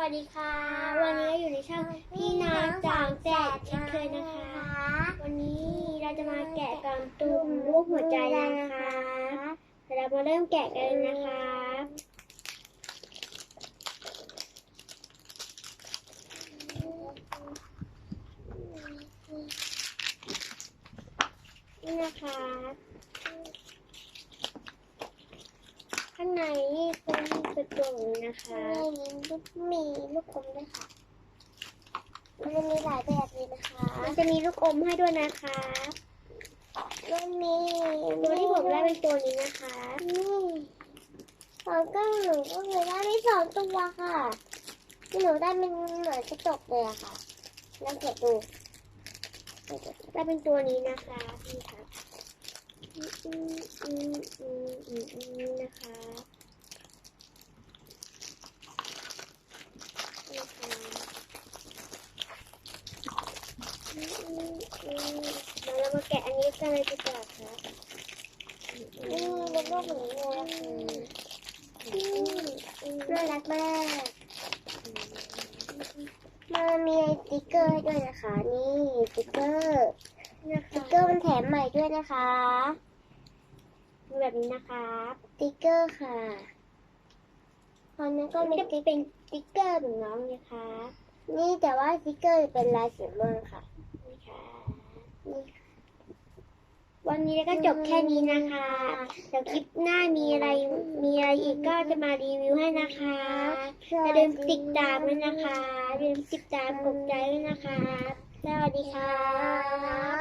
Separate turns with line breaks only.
วัสดีค่ะ วันนี้เราอยู่ในช่องพี่น้องจางแจกเช่นเคยนะคะ วันนี้เราจะมาแกะกล่องตุ่มรูปหัวใจนะคะเดี๋ยวเรามาเริ่มแกะกันเลยนะคะนี่นะคะ ข้างในนี่เป็น เป็นตัวอย่างนี้นะคะ
มีลูกมีลูกอมด้วยค่ะ มันจะมีหลายแบบเลยนะคะ
มันจะมีลูกอมให้ด้วยนะคะ
มันมี
ตัวที่ผมได้เป็นตัวนี้นะคะ
นี่สองก็หนูก็เคยได้ไม่สองตัวค่ะที่หนูได้เป็นเหมือนกระจกเลยอะค่ะลองเก็บดู
ได้เป็นตัวนี้นะคะนี่ค่ะอืมอืมอืมอืมอืมนี่นะคะนี่ค่ะอื มอืมอืมเรามาแกะอันนี้กันเลยดีกว่าค่ะอืมอื
นี่เป็นรูปขอนะคะ
อืมอืม
น่ารักมากมันมีสติ๊กเกอร์ด้วยนะคะ นี่สติ๊กเกอร์สติ๊กเกอร์มันแถมใหม่ด้วยนะคะ
แบบนี้นะคะ
สติ๊กเกอร์ค่ะตอนนี้ก็
ก็
มี
จะเป็นสติ๊กเกอร์ของน้องนะคะ
นี่แต่ว่าสติ๊กเกอร์เป็นลายสือม่วงค่ะ
วันนี้ก็จบแค่นี้นะคะ เดี๋ยวคลิปหน้ามีอะไรมีอะไรอีกก็จะมารีวิวให้นะคะอย่าลืมติดตามด้วยนะคะอย่าลืมติดตามกดใจด้วยนะคะ สวัสดีค่ะ